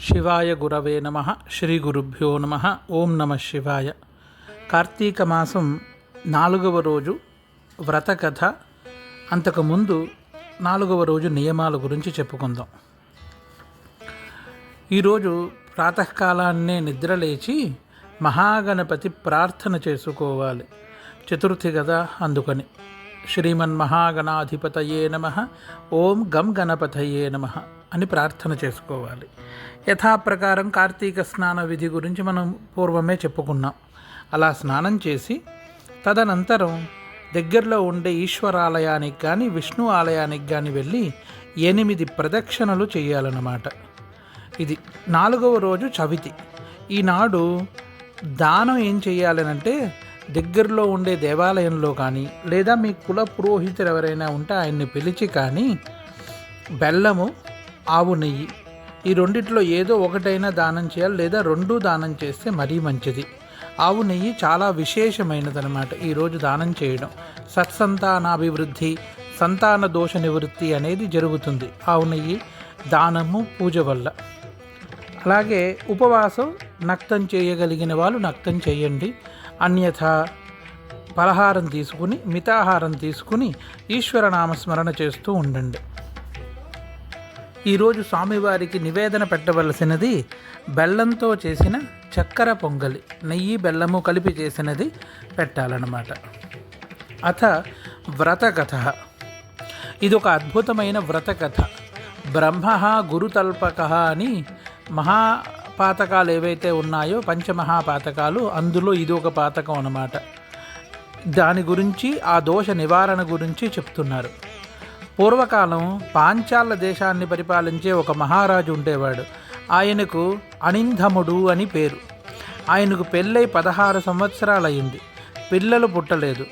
శివాయ గురవే నమ. శ్రీ గురుభ్యో నమ. ఓం నమ శివాయ. కార్తీక మాసం నాలుగవ రోజు వ్రత కథ అంతకుముందు నాలుగవ రోజు నియమాల గురించి చెప్పుకుందాం. ఈరోజు ప్రాతకాలాన్నే నిద్రలేచి మహాగణపతి ప్రార్థన చేసుకోవాలి. చతుర్థి కదా అందుకని. శ్రీమన్మహాగణాధిపతయే నమ. ఓం గం గణపతయే నమ. అని ప్రార్థన చేసుకోవాలి. యథాప్రకారం కార్తీక స్నాన విధి గురించి మనం పూర్వమే చెప్పుకున్నాం. అలా స్నానం చేసి తదనంతరం దగ్గరలో ఉండే ఈశ్వరాలయానికి కానీ విష్ణు ఆలయానికి కానీ వెళ్ళి ఎనిమిది ప్రదక్షిణలు చేయాలన్నమాట. ఇది నాలుగవ రోజు చవితి. ఈనాడు దానం ఏం చేయాలనంటే దగ్గరలో ఉండే దేవాలయంలో కానీ లేదా మీ కుల పురోహితులు ఎవరైనా ఉంటే ఆయన్ని పిలిచి కానీ బెల్లము ఆవు నెయ్యి. ఈ రెండిట్లో ఏదో ఒకటైనా దానం చేయాలి లేదా రెండు దానం చేస్తే మరీ మంచిది. ఆవు నెయ్యి చాలా విశేషమైనదనమాట ఈరోజు దానం చేయడం. సత్సంతానాభివృద్ధి సంతాన దోష నివృత్తి అనేది జరుగుతుంది. ఆవు నెయ్యి దానము పూజ వల్ల. అలాగే ఉపవాసం నక్తం చేయగలిగిన వాళ్ళు నక్తం చేయండి. అన్యథ పలహారం తీసుకుని మితాహారం తీసుకుని ఈశ్వర నామస్మరణ చేస్తూ ఉండండి. ఈరోజు స్వామివారికి నివేదన పెట్టవలసినది బెల్లంతో చేసిన చక్కెర పొంగలి నెయ్యి బెల్లము కలిపి చేసినది పెట్టాలన్నమాట. అథ వ్రతకథ. ఇది ఒక అద్భుతమైన వ్రతకథ. బ్రహ్మ గురుతల్పక అని మహాపాతకాలు ఏవైతే ఉన్నాయో పంచమహాపాతకాలు అందులో ఇది ఒక పాతకం అన్నమాట. దాని గురించి ఆ దోష నివారణ గురించి చెప్తున్నారు. పూర్వకాలం పాంచాల దేశాన్ని పరిపాలించే ఒక మహారాజు ఉండేవాడు. ఆయనకు అనింధముడు అని పేరు. ఆయనకు పెళ్ళై పదహారు సంవత్సరాలయ్యింది. పిల్లలు పుట్టలేదు.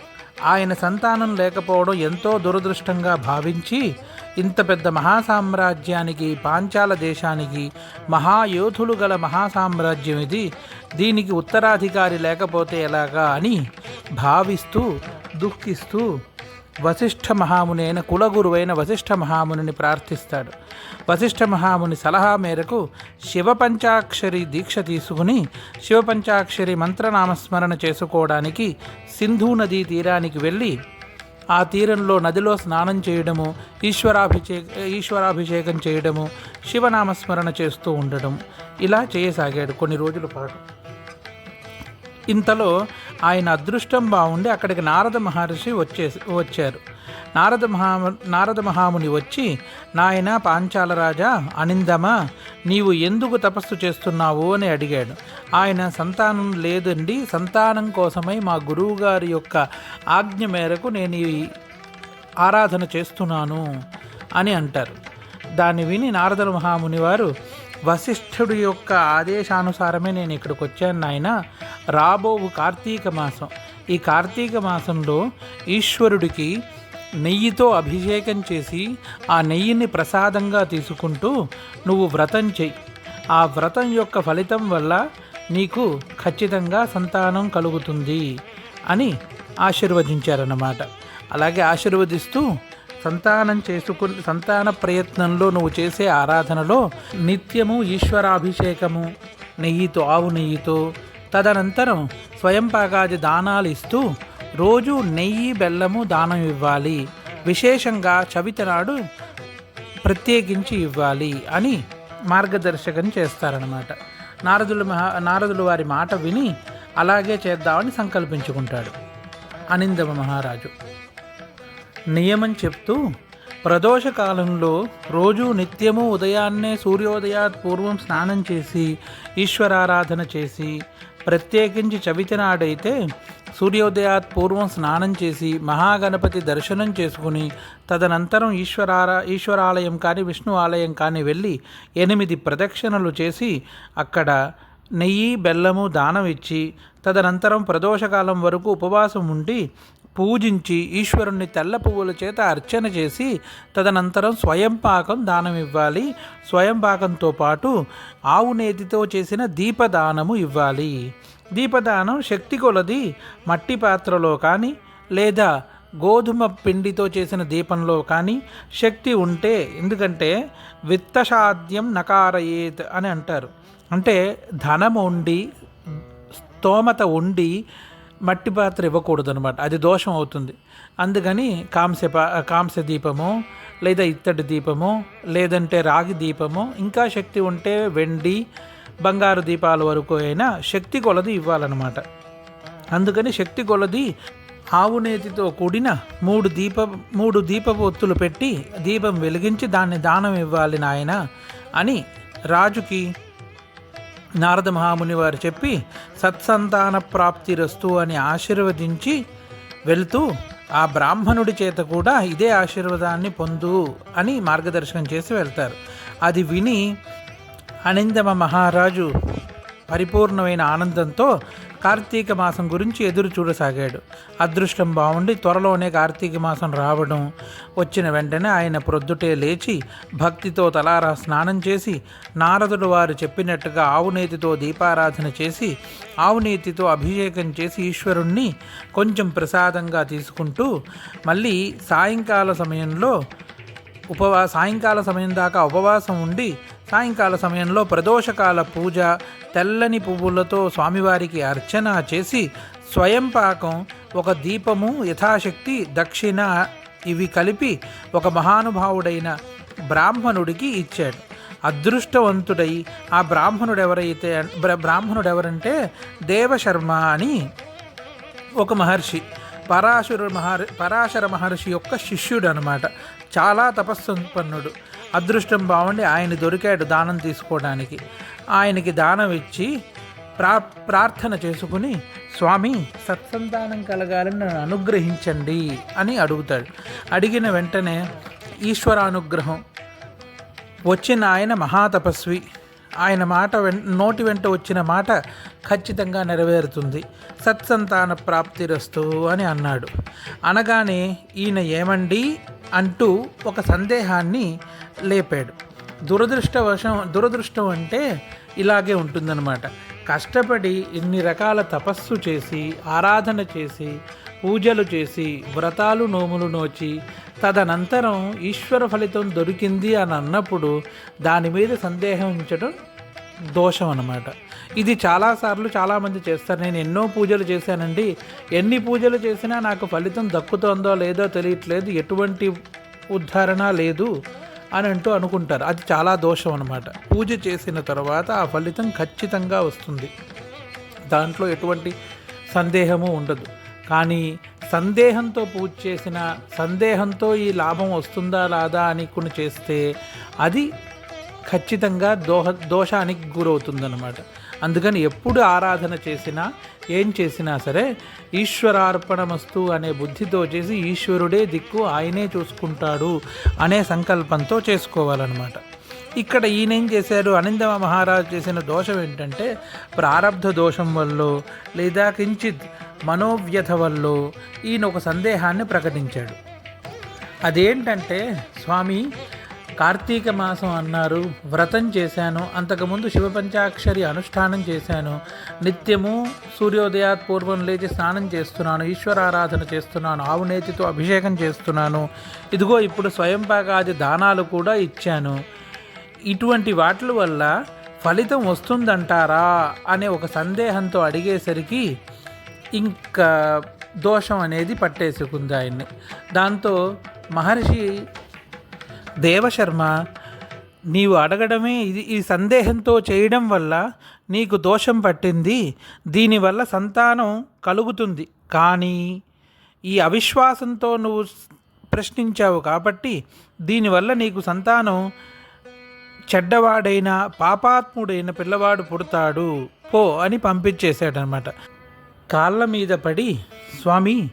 ఆయన సంతానం లేకపోవడం ఎంతో దురదృష్టంగా భావించి ఇంత పెద్ద మహాసామ్రాజ్యానికి పాంచాల దేశానికి మహాయోధులు గల మహాసామ్రాజ్యం ఇది. దీనికి ఉత్తరాధికారి లేకపోతే ఎలాగా అని భావిస్తూ దుఃఖిస్తూ వశిష్ఠ మహాముని అయిన కులగురువైన వశిష్ఠ మహామునిని ప్రార్థిస్తాడు. వశిష్ఠ మహాముని సలహా మేరకు శివపంచాక్షరి దీక్ష తీసుకుని శివపంచాక్షరి మంత్రనామస్మరణ చేసుకోవడానికి సింధు నదీ తీరానికి వెళ్ళి ఆ తీరంలో నదిలో స్నానం చేయడము ఈశ్వరాభిషే ఈశ్వరాభిషేకం చేయడము శివనామస్మరణ చేస్తూ ఉండడం. ఇలా చేయసాగాడు కొన్ని రోజుల పాటు. ఇంతలో ఆయన అదృష్టం బాగుండి అక్కడికి నారద మహర్షి వచ్చేసి వచ్చారు. నారద మహా నారద మహాముని వచ్చి నాయన పాంచాలరాజా అనిందమా నీవు ఎందుకు తపస్సు చేస్తున్నావు? అని అడిగాడు. ఆయన సంతానం లేదండి సంతానం కోసమై మా గురువుగారి యొక్క ఆజ్ఞ మేరకు నేను ఈ ఆరాధన చేస్తున్నాను అని అంటారు. దాన్ని విని నారద మహాముని వారు వశిష్ఠుడి యొక్క ఆదేశానుసారమే నేను ఇక్కడికి వచ్చాను నాయన రాబోవు కార్తీక మాసం. ఈ కార్తీక మాసంలో ఈశ్వరుడికి నెయ్యితో అభిషేకం చేసి ఆ నెయ్యిని ప్రసాదంగా తీసుకుంటూ నువ్వు వ్రతం చెయ్యి ఆ వ్రతం యొక్క ఫలితం వల్ల నీకు ఖచ్చితంగా సంతానం కలుగుతుంది అని ఆశీర్వదించారన్నమాట. అలాగే ఆశీర్వదిస్తూ సంతానం చేసుకుని సంతాన ప్రయత్నంలో నువ్వు చేసే ఆరాధనలో నిత్యము ఈశ్వరాభిషేకము నెయ్యితో ఆవు నెయ్యితో తదనంతరం స్వయం పాకాది దానాలు ఇస్తూ రోజు నెయ్యి బెల్లము దానం ఇవ్వాలి. విశేషంగా చవితి నాడు ప్రత్యేకించి ఇవ్వాలి అని మార్గదర్శకం చేస్తారనమాట నారదులు మహా నారదులు వారి మాట విని అలాగే చేద్దామని సంకల్పించుకుంటాడు. అనిందమ మహారాజు. నియమం చెప్తూ ప్రదోష కాలంలో రోజు నిత్యము ఉదయాన్నే సూర్యోదయాత్ పూర్వం స్నానం చేసి ఈశ్వరారాధన చేసి ప్రత్యేకించి చవితి నాడైతే సూర్యోదయాత్ పూర్వం స్నానం చేసి మహాగణపతి దర్శనం చేసుకుని తదనంతరం ఈశ్వరారా ఈశ్వరాలయం కానీ విష్ణు ఆలయం కానీ వెళ్ళి ఎనిమిది ప్రదక్షిణలు చేసి అక్కడ నెయ్యి బెల్లము దానం ఇచ్చి తదనంతరం ప్రదోషకాలం వరకు ఉపవాసం ఉండి పూజించి ఈశ్వరుణ్ణి తెల్ల పువ్వుల చేత అర్చన చేసి తదనంతరం స్వయం పాకం దానం ఇవ్వాలి. స్వయం పాకంతో పాటు ఆవు నేతితో చేసిన దీపదానము ఇవ్వాలి. దీపదానం శక్తి కొలది మట్టి పాత్రలో కానీ లేదా గోధుమ పిండితో చేసిన దీపంలో కానీ శక్తి ఉంటే ఎందుకంటే విత్తసాధ్యం నకారయేత్ అని అంటారు. అంటే ధనం ఉండి స్తోమత ఉండి మట్టి పాత్ర ఇవ్వకూడదు అనమాట అది దోషం అవుతుంది. అందుకని కాంస్య పా కాంస్య దీపము లేదా ఇత్తడి దీపము లేదంటే రాగి దీపము ఇంకా శక్తి ఉంటే వెండి బంగారు దీపాల వరకు అయినా శక్తి కొలది ఇవ్వాలన్నమాట. అందుకని శక్తి కొలది ఆవు నేతితో కూడిన మూడు దీప మూడు దీపపు ఒత్తులు పెట్టి దీపం వెలిగించి దాన్ని దానం ఇవ్వాలి నాయన అని రాజుకి నారద మహాముని వారు చెప్పి సత్సంతాన ప్రాప్తి రస్తు అని ఆశీర్వదించి వెళ్తూ ఆ బ్రాహ్మణుడి చేత కూడా ఇదే ఆశీర్వాదాన్ని పొందు అని మార్గదర్శనం చేసి వెళ్తారు. అది విని అనిందమ మహారాజు పరిపూర్ణమైన ఆనందంతో కార్తీక మాసం గురించి ఎదురు చూడసాగాడు. అదృష్టం బాగుండి త్వరలోనే కార్తీక మాసం రావడం. వచ్చిన వెంటనే ఆయన ప్రొద్దుటే లేచి భక్తితో తలారా స్నానం చేసి నారదుడు వారు చెప్పినట్టుగా ఆవునేతితో దీపారాధన చేసి ఆవునేతితో అభిషేకం చేసి ఈశ్వరుణ్ణి కొంచెం ప్రసాదంగా తీసుకుంటూ మళ్ళీ సాయంకాల సమయంలో ఉపవా సాయంకాల సమయం దాకా ఉపవాసం ఉండి సాయంకాల సమయంలో ప్రదోషకాల పూజ తెల్లని పువ్వులతో స్వామివారికి అర్చన చేసి స్వయం పాకం ఒక దీపము యథాశక్తి దక్షిణ ఇవి కలిపి ఒక మహానుభావుడైన బ్రాహ్మణుడికి ఇచ్చాడు. అదృష్టవంతుడై ఆ బ్రాహ్మణుడు ఎవరైతే బ్రాహ్మణుడు ఎవరంటే దేవశర్మ అని ఒక మహర్షి. పరాశురు మహర్ పరాశర మహర్షి యొక్క శిష్యుడు అనమాట చాలా తపస్సంపన్నుడు అదృష్టం బాగుండి ఆయన దొరికాడు దానం తీసుకోవడానికి. ఆయనకి దానం ఇచ్చి ప్రా ప్రార్థన చేసుకుని స్వామి సత్సంతానం కలగాలని నన్ను అనుగ్రహించండి అని అడుగుతాడు. అడిగిన వెంటనే ఈశ్వరానుగ్రహం. వచ్చిన ఆయన మహాతపస్వి. ఆయన మాట వెం నోటి వెంట వచ్చిన మాట ఖచ్చితంగా నెరవేరుతుంది. సత్సంతాన ప్రాప్తిరస్తు అని అన్నాడు. అనగానే ఈయన ఏమండి? అంటూ ఒక సందేహాన్ని లేపాడు. దురదృష్టవశం దురదృష్టం అంటే ఇలాగే ఉంటుందన్నమాట. కష్టపడి ఇన్ని రకాల తపస్సు చేసి ఆరాధన చేసి పూజలు చేసి వ్రతాలు నోములు నోచి తదనంతరం ఈశ్వర ఫలితం దొరికింది అని అన్నప్పుడు దాని మీద సందేహం ఉంచడం దోషం అన్నమాట. ఇది చాలాసార్లు చాలామంది చేస్తారు. నేను ఎన్నో పూజలు చేశానండి. ఎన్ని పూజలు చేసినా నాకు ఫలితం దక్కుతోందో లేదో తెలియట్లేదు. ఎటువంటి ఉద్ధరణ లేదు. అని అంటూ అనుకుంటారు. అది చాలా దోషం అనమాట పూజ చేసిన తర్వాత ఆ ఫలితం ఖచ్చితంగా వస్తుంది. దాంట్లో ఎటువంటి సందేహము ఉండదు. కానీ సందేహంతో పూజ చేసిన సందేహంతో ఈ లాభం వస్తుందా రాదా అని కొన్ని చేస్తే అది ఖచ్చితంగా దోహ దోషానికి గురవుతుందన్నమాట. అందుకని ఎప్పుడు ఆరాధన చేసినా ఏం చేసినా సరే ఈశ్వరార్పణమస్తు అనే బుద్ధితో చేసి ఈశ్వరుడే దిక్కు ఆయనే చూసుకుంటాడు అనే సంకల్పంతో చేసుకోవాలన్నమాట. ఇక్కడ ఈయనేం చేశారు అనిందమ మహారాజు చేసిన దోషం ఏంటంటే ప్రారబ్ధ దోషం వల్ల లేదా కించిత్ మనోవ్యథ వల్ల ఈయన ఒక సందేహాన్ని ప్రకటించాడు. అదేంటంటే స్వామి కార్తీక మాసం అన్నారు. వ్రతం చేశాను. అంతకుముందు శివపంచాక్షరి అనుష్ఠానం చేశాను. నిత్యము సూర్యోదయాత్ పూర్వం లేచి స్నానం చేస్తున్నాను. ఈశ్వరారాధన చేస్తున్నాను. ఆవు నేతితో అభిషేకం చేస్తున్నాను. ఇదిగో ఇప్పుడు స్వయంపాకాది దానాలు కూడా ఇచ్చాను. ఇటువంటి వాటి వల్ల ఫలితం వస్తుందంటారా? అనే ఒక సందేహంతో అడిగేసరికి ఇంకా దోషం అనేది పట్టేసుకుంది ఆయన్ని. దాంతో మహర్షి దేవశర్మ నీవు అడగడమే ఇది ఈ సందేహంతో చేయడం వల్ల నీకు దోషం పట్టింది. దీనివల్ల సంతానం కలుగుతుంది. కానీ ఈ అవిశ్వాసంతో నువ్వు ప్రశ్నించావు కాబట్టి దీనివల్ల నీకు సంతానం చెడ్డవాడైన పాపాత్ముడైన పిల్లవాడు పుడతాడు. పో అని పంపించేశాడనమాట. కాళ్ళ మీద పడి స్వామి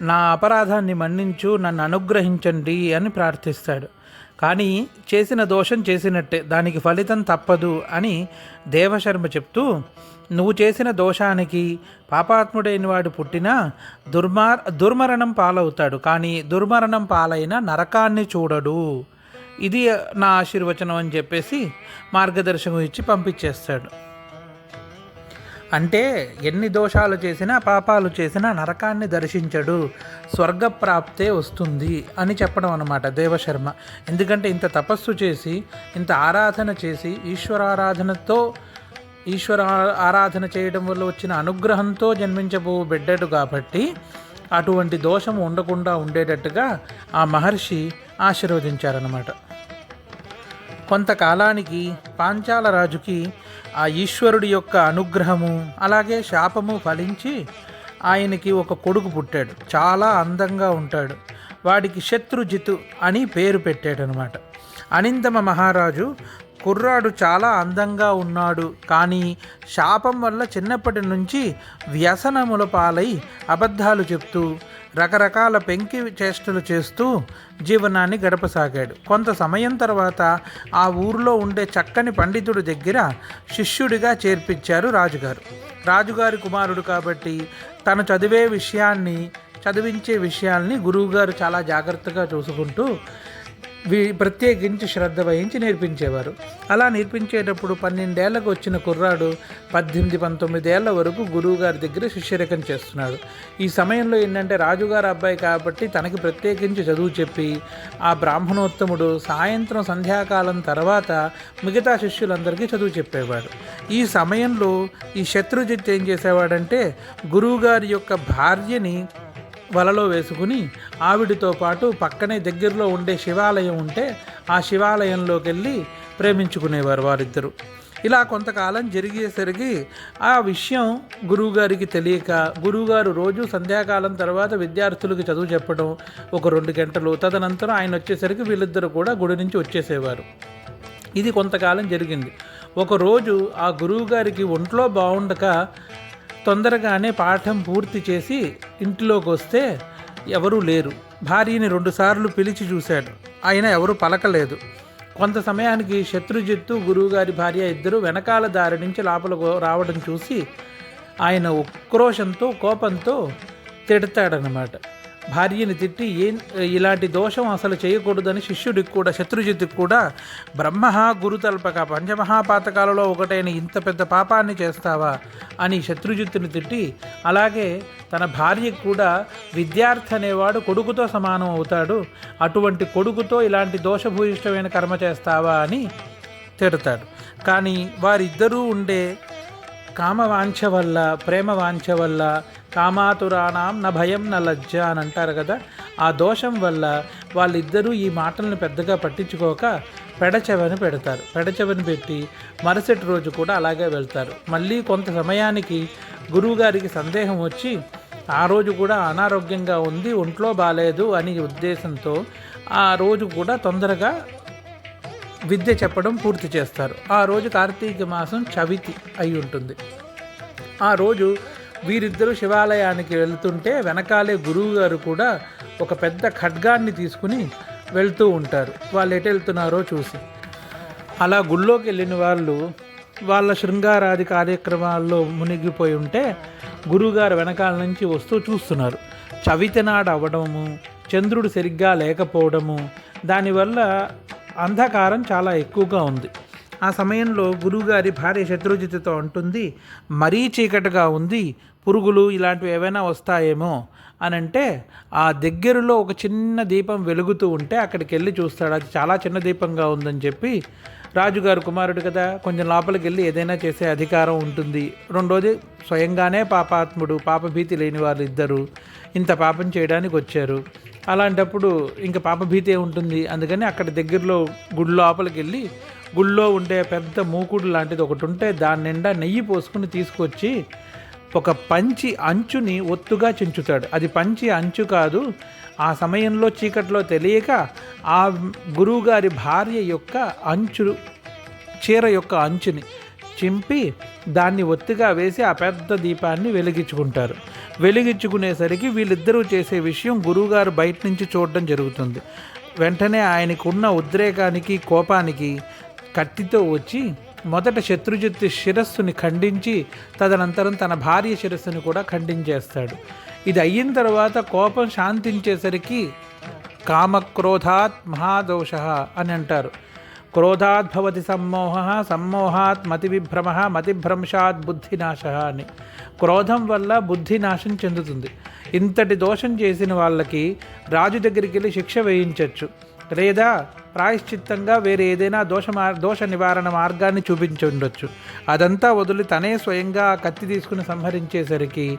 నా అపరాధాన్ని మన్నించు నన్ను అనుగ్రహించండి అని ప్రార్థిస్తాడు. కానీ చేసిన దోషం చేసినట్టే దానికి ఫలితం తప్పదు అని దేవశర్మ చెప్తూ నువ్వు చేసిన దోషానికి పాపాత్ముడైన వాడు పుట్టినా దుర్మార్ దుర్మరణం పాలవుతాడు కానీ దుర్మరణం పాలైన నరకాన్ని చూడడు. ఇది నా ఆశీర్వచనం అని చెప్పేసి మార్గదర్శకం ఇచ్చి పంపించేస్తాడు. అంటే ఎన్ని దోషాలు చేసినా పాపాలు చేసినా నరకాన్ని దర్శించడు. స్వర్గప్రాప్తే వస్తుంది అని చెప్పడం అనమాట దేవశర్మ. ఎందుకంటే ఇంత తపస్సు చేసి ఇంత ఆరాధన చేసి ఈశ్వరారాధనతో ఈశ్వర ఆరాధన చేయడం వల్ల వచ్చిన అనుగ్రహంతో జన్మించబో బిడ్డడు కాబట్టి అటువంటి దోషం ఉండకుండా ఉండేటట్టుగా ఆ మహర్షి ఆశీర్వదించారనమాట కొంతకాలానికి పాంచాల రాజుకి ఆ ఈశ్వరుడి యొక్క అనుగ్రహము అలాగే శాపము ఫలించి ఆయనకి ఒక కొడుకు పుట్టాడు. చాలా అందంగా ఉంటాడు. వాడికి శత్రుజితు అని పేరు పెట్టాడనమాట. అనిందమ మహారాజు కుర్రాడు చాలా అందంగా ఉన్నాడు కానీ శాపం వల్ల చిన్నప్పటి నుంచి వ్యసనముల పాలై అబద్ధాలు చెప్తూ రకరకాల పెంకి చేష్టలు చేస్తూ జీవనాన్ని గడపసాగాడు. కొంత సమయం తర్వాత ఆ ఊరిలో ఉండే చక్కని పండితుడి దగ్గర శిష్యుడిగా చేర్పించారు రాజుగారు. రాజుగారి కుమారుడు కాబట్టి తను చదివే విషయాన్ని చదివించే విషయాల్ని గురువుగారు చాలా జాగ్రత్తగా చూసుకుంటూ ప్రత్యేకించి శ్రద్ధ వహించి నేర్పించేవారు. అలా నేర్పించేటప్పుడు పన్నెండేళ్ళకు వచ్చిన కుర్రాడు పద్దెనిమిది పంతొమ్మిదేళ్ళ వరకు గురువుగారి దగ్గర శిష్యరకం చేస్తున్నాడు. ఈ సమయంలో ఏంటంటే రాజుగారు అబ్బాయి కాబట్టి తనకి ప్రత్యేకించి చదువు చెప్పి ఆ బ్రాహ్మణోత్తముడు సాయంత్రం సంధ్యాకాలం తర్వాత మిగతా శిష్యులందరికీ చదువు చెప్పేవాడు. ఈ సమయంలో ఈ శత్రుజిత్ ఏం చేసేవాడంటే గురువుగారి యొక్క భార్యని వలలో వేసుకుని ఆవిడితో పాటు పక్కనే దగ్గరలో ఉండే శివాలయం ఉంటే ఆ శివాలయంలోకి వెళ్ళి ప్రేమించుకునేవారు వారిద్దరూ. ఇలా కొంతకాలం జరిగేసరికి ఆ విషయం గురువుగారికి తెలియక గురువుగారు రోజు సంధ్యాకాలం తర్వాత విద్యార్థులకు చదువు చెప్పడం ఒక రెండు గంటలు తదనంతరం ఆయన వచ్చేసరికి వీళ్ళిద్దరూ కూడా గుడి నుంచి వచ్చేసేవారు. ఇది కొంతకాలం జరిగింది. ఒకరోజు ఆ గురువుగారికి ఒంట్లో బాగుండక తొందరగానే పాఠం పూర్తి చేసి ఇంటిలోకి వస్తే ఎవరూ లేరు. భార్యని రెండుసార్లు పిలిచి చూశాడు. ఆయన ఎవరు పలకలేదు. కొంత సమయానికి శత్రుజిత్తు గురువుగారి భార్య ఇద్దరు వెనకాల దారి నుంచి లోపల రావడం చూసి ఆయన ఉక్రోషంతో కోపంతో తిడతాడనమాట భార్యని తిట్టి ఏం ఇలాంటి దోషం అసలు చేయకూడదని శిష్యుడికి కూడా శత్రుజిత్తుకి కూడా బ్రహ్మ గురుతల్పక పంచమహాపాతకాలలో ఒకటైన ఇంత పెద్ద పాపాన్ని చేస్తావా అని శత్రుజిత్తుని తిట్టి అలాగే తన భార్యకు కూడా విద్యార్థి అనేవాడు కొడుకుతో సమానం అవుతాడు అటువంటి కొడుకుతో ఇలాంటి దోషభూయిష్టమైన కర్మ చేస్తావా అని తిడతాడు. కానీ వారిద్దరూ ఉండే కామవాంఛ వల్ల ప్రేమ వాంఛ వల్ల కామాతురాణం నా భయం నా లజ్జ అని అంటారు కదా. ఆ దోషం వల్ల వాళ్ళిద్దరూ ఈ మాటలను పెద్దగా పట్టించుకోక పెడచెవని పెడతారు. పెడచెవని పెట్టి మరుసటి రోజు కూడా అలాగే వెళ్తారు. మళ్ళీ కొంత సమయానికి గురువుగారికి సందేహం వచ్చి ఆ రోజు కూడా అనారోగ్యంగా ఉంది ఒంట్లో బాగాలేదు అని ఉద్దేశంతో ఆ రోజు కూడా తొందరగా విద్య చెప్పడం పూర్తి చేస్తారు. ఆ రోజు కార్తీక మాసం చవితి అయి ఉంటుంది. ఆ రోజు వీరిద్దరూ శివాలయానికి వెళ్తుంటే వెనకాలే గురువు గారు కూడా ఒక పెద్ద ఖడ్గాన్ని తీసుకుని వెళ్తూ ఉంటారు. వాళ్ళు ఎటు వెళ్తున్నారో చూసి. అలా గుళ్ళోకి వెళ్ళిన వాళ్ళు వాళ్ళ శృంగారాది కార్యక్రమాల్లో మునిగిపోయి ఉంటే గురువుగారు వెనకాల నుంచి వస్తూ చూస్తున్నారు. చవితినాడు అవ్వడము చంద్రుడు సరిగ్గా లేకపోవడము దానివల్ల అంధకారం చాలా ఎక్కువగా ఉంది. ఆ సమయంలో గురువుగారి భార్య శత్రుజిత్తుతో అంటుంది మరీ చీకటిగా ఉంది పురుగులు ఇలాంటివి ఏవైనా వస్తాయేమో అని అంటే ఆ దగ్గరలో ఒక చిన్న దీపం వెలుగుతూ ఉంటే అక్కడికి వెళ్ళి చూస్తాడు. అది చాలా చిన్న దీపంగా ఉందని చెప్పి రాజుగారు కుమారుడు కదా కొంచెం లోపలికి వెళ్ళి ఏదైనా చేసే అధికారం ఉంటుంది. రెండోది స్వయంగానే పాపాత్ముడు పాపభీతి లేని వాళ్ళు ఇద్దరు ఇంత పాపం చేయడానికి వచ్చారు. అలాంటప్పుడు ఇంకా పాపభీతే ఉంటుంది. అందుకని అక్కడ దగ్గరలో గుడి లోపలికి వెళ్ళి గుళ్ళో ఉండే పెద్ద మూకుడు లాంటిది ఒకటి ఉంటే దాని నిండా నెయ్యి పోసుకుని తీసుకొచ్చి ఒక పంచి అంచుని ఒత్తుగా చించుతాడు. అది పంచి అంచు కాదు. ఆ సమయంలో చీకట్లో తెలియక ఆ గురువుగారి భార్య యొక్క అంచు చీర యొక్క అంచుని చింపి దాన్ని ఒత్తిగా వేసి ఆ పెద్ద దీపాన్ని వెలిగించుకుంటారు. వెలిగించుకునేసరికి వీళ్ళిద్దరూ చేసే విషయం గురువుగారు బయట నుంచి చూడడం జరుగుతుంది. వెంటనే ఆయనకున్న ఉద్రేకానికి కోపానికి కత్తితో వచ్చి మొదట శత్రుజిత్తు శిరస్సుని ఖండించి తదనంతరం తన భార్య శిరస్సుని కూడా ఖండించేస్తాడు. ఇది అయిన తర్వాత కోపం శాంతించేసరికి కామక్రోధాత్ మహాదోష అని అంటారు. క్రోధాద్భవతి సమ్మోహ సమ్మోహాత్ మతివిభ్రమ మతిభ్రంశాత్ బుద్ధినాశ అని. క్రోధం వల్ల బుద్ధి నాశం చెందుతుంది. ఇంతటి దోషం చేసిన వాళ్ళకి రాజు దగ్గరికి వెళ్ళి శిక్ష వేయించవచ్చు లేదా ప్రాయశ్చిత్తంగా వేరే ఏదైనా దోష మార్ దోష నివారణ మార్గాన్ని చూపించుండొచ్చు. అదంతా వదిలి తనే స్వయంగా ఆ కత్తి తీసుకుని సంహరించేసరికి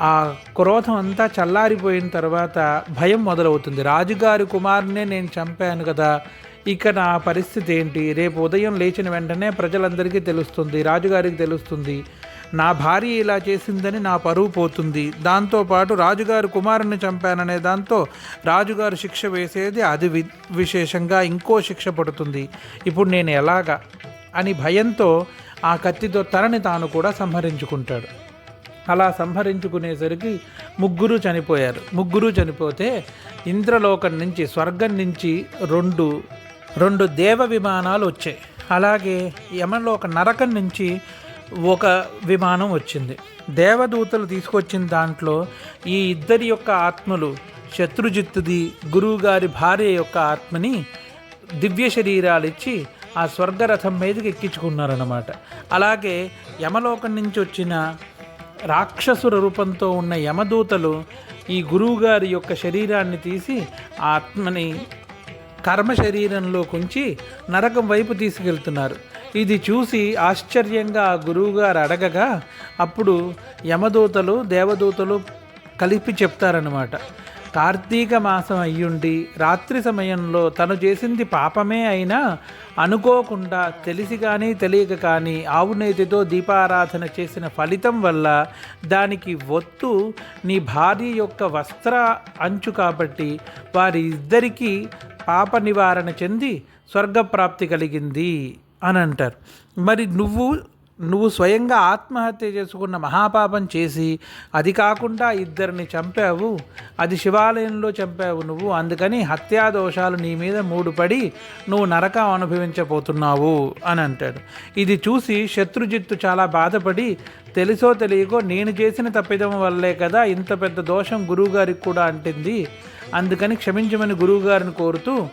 ఆ క్రోధం అంతా చల్లారిపోయిన తర్వాత భయం మొదలవుతుంది. రాజుగారి కుమారునే నేను చంపాను కదా ఇక నా పరిస్థితి ఏంటి? రేపు ఉదయం లేచిన వెంటనే ప్రజలందరికీ తెలుస్తుంది రాజుగారికి తెలుస్తుంది నా భార్య ఇలా చేసిందని నా పరువు పోతుంది. దాంతోపాటు రాజుగారు కుమారుని చంపాననే దాంతో రాజుగారు శిక్ష వేసేది అది వి విశేషంగా ఇంకో శిక్ష పడుతుంది. ఇప్పుడు నేను ఎలాగా? అని భయంతో ఆ కత్తితో తనని తాను కూడా సంహరించుకుంటాడు. అలా సంహరించుకునేసరికి ముగ్గురు చనిపోయారు. ముగ్గురు చనిపోతే ఇంద్రలోకం నుంచి స్వర్గం నుంచి రెండు రెండు దేవ విమానాలు వచ్చాయి. అలాగే యమలోక నరకం నుంచి ఒక విమానం వచ్చింది. దేవదూతలు తీసుకొచ్చిన దాంట్లో ఈ ఇద్దరి యొక్క ఆత్మలు శత్రుజిత్తుది గురువుగారి భార్య యొక్క ఆత్మని దివ్య శరీరాలు ఇచ్చి ఆ స్వర్గరథం మీదకి ఎక్కించుకున్నారన్నమాట. అలాగే యమలోకం నుంచి వచ్చిన రాక్షసుల రూపంతో ఉన్న యమదూతలు ఈ గురువుగారి యొక్క శరీరాన్ని తీసి ఆ ఆత్మని కర్మ శరీరంలో కుంచి నరకం వైపు తీసుకెళ్తున్నారు. ఇది చూసి ఆశ్చర్యంగా గురువుగారు అడగగా అప్పుడు యమదూతలు దేవదూతలు కలిపి చెప్తారనమాట కార్తీక మాసం అయ్యుండి రాత్రి సమయంలో తను చేసింది పాపమే అయినా అనుకోకుండా తెలిసి కానీ తెలియక కానీ ఆవునేతితో దీపారాధన చేసిన ఫలితం వల్ల దానికి ఒత్తు నీ భార్య యొక్క వస్త్ర అంచు కాబట్టి వారి ఇద్దరికీ పాప నివారణ చెంది స్వర్గప్రాప్తి కలిగింది. అని అంటారు మరి నువ్వు నువ్వు స్వయంగా ఆత్మహత్య చేసుకున్న మహాపాపం చేసి అది కాకుండా ఇద్దరిని చంపావు అది శివాలయంలో చంపావు నువ్వు అందుకని హత్యా దోషాలు నీ మీద మూడు పడి నువ్వు నరకం అనుభవించబోతున్నావు అని అంటాడు ఇది చూసి శత్రుజిత్తు చాలా బాధపడి తెలుసో తెలియకో నేను చేసిన తప్పిదం వల్లే కదా ఇంత పెద్ద దోషం గురువుగారికి కూడా అంటింది. అందుకని క్షమించమని గురువుగారిని కోరుతూ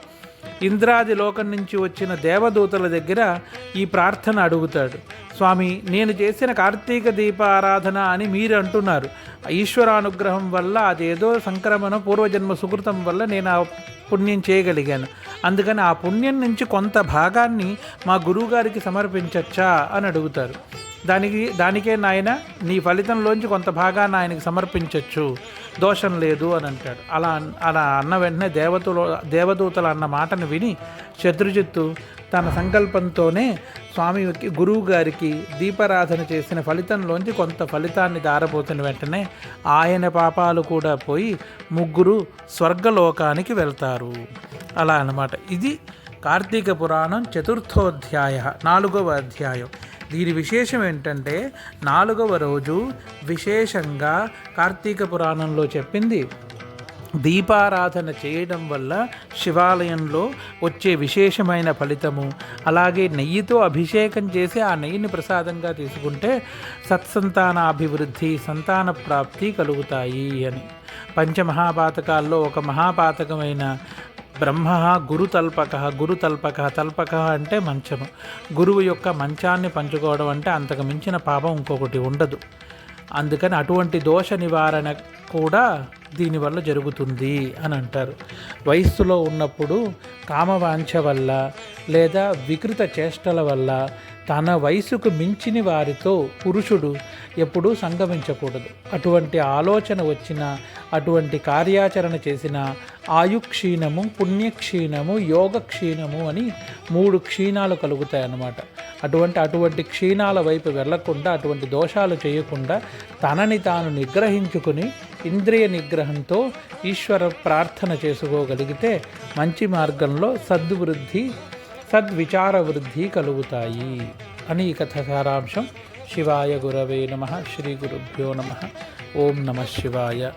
ఇంద్రాది లోకం నుంచి వచ్చిన దేవదూతల దగ్గర ఈ ప్రార్థన అడుగుతాడు. స్వామి నేను చేసిన కార్తీక దీప ఆరాధన అని మీరు అంటున్నారు. ఈశ్వరానుగ్రహం వల్ల అదేదో సంక్రమణ పూర్వజన్మ సుకృతం వల్ల నేను ఆ పుణ్యం చేయగలిగాను. అందుకని ఆ పుణ్యం నుంచి కొంత భాగాన్ని మా గురువుగారికి సమర్పించచ్చా అని అడుగుతారు. దానికి దానికే నాయన నీ ఫలితంలోంచి కొంత భాగాన్ని ఆయనకి సమర్పించవచ్చు దోషం లేదు అని అంటాడు. అలా అలా అన్న వెంటనే దేవతలు దేవదూతలు అన్న మాటను విని శత్రుజిత్తు తన సంకల్పంతోనే స్వామికి గురువు గారికి దీపారాధన చేసిన ఫలితంలోంచి కొంత ఫలితాన్ని దారబోతున్న వెంటనే ఆయన పాపాలు కూడా పోయి ముగ్గురు స్వర్గలోకానికి వెళ్తారు. అలా అన్నమాట. ఇది కార్తీక పురాణం చతుర్థోధ్యాయ నాలుగవ అధ్యాయం. దీని విశేషం ఏంటంటే నాలుగవ రోజు విశేషంగా కార్తీక పురాణంలో చెప్పింది. దీపారాధన చేయడం వల్ల శివాలయంలో వచ్చే విశేషమైన ఫలితము అలాగే నెయ్యితో అభిషేకం చేసి ఆ నెయ్యిని ప్రసాదంగా తీసుకుంటే సత్సంతాన అభివృద్ధి సంతాన ప్రాప్తి కలుగుతాయి అని. పంచమహాపాతకాల్లో ఒక మహాపాతకమైన బ్రహ్మ గురుతల్పక గురుతల్పక తల్పక అంటే మంచము. గురువు యొక్క మంచాన్ని పంచుకోవడం అంటే అంతకు మించిన పాపం ఇంకొకటి ఉండదు. అందుకని అటువంటి దోష నివారణ కూడా దీనివల్ల జరుగుతుంది అని అంటారు. వయస్సులో ఉన్నప్పుడు కామవాంఛ వల్ల లేదా వికృత చేష్టల వల్ల తన వయసుకు మించిన వారితో పురుషుడు ఎప్పుడూ సంగమించకూడదు. అటువంటి ఆలోచన వచ్చిన అటువంటి కార్యాచరణ చేసిన ఆయుక్షీణము పుణ్యక్షీణము యోగక్షీణము అని మూడు క్షీణాలు కలుగుతాయి అన్నమాట అటువంటి అటువంటి క్షీణాల వైపు వెళ్ళకుండా అటువంటి దోషాలు చేయకుండా తనని తాను నిగ్రహించుకుని ఇంద్రియ నిగ్రహంతో ఈశ్వర ప్రార్థన చేసుకోగలిగితే మంచి మార్గంలో సద్వృద్ధి సద్విచార వృద్ధి కలుగుతాయి అని ఈ కథ సారాంశం. శివాయ గురవే నమ. శ్రీ గురుభ్యో నమ. ఓం నమ శివాయ.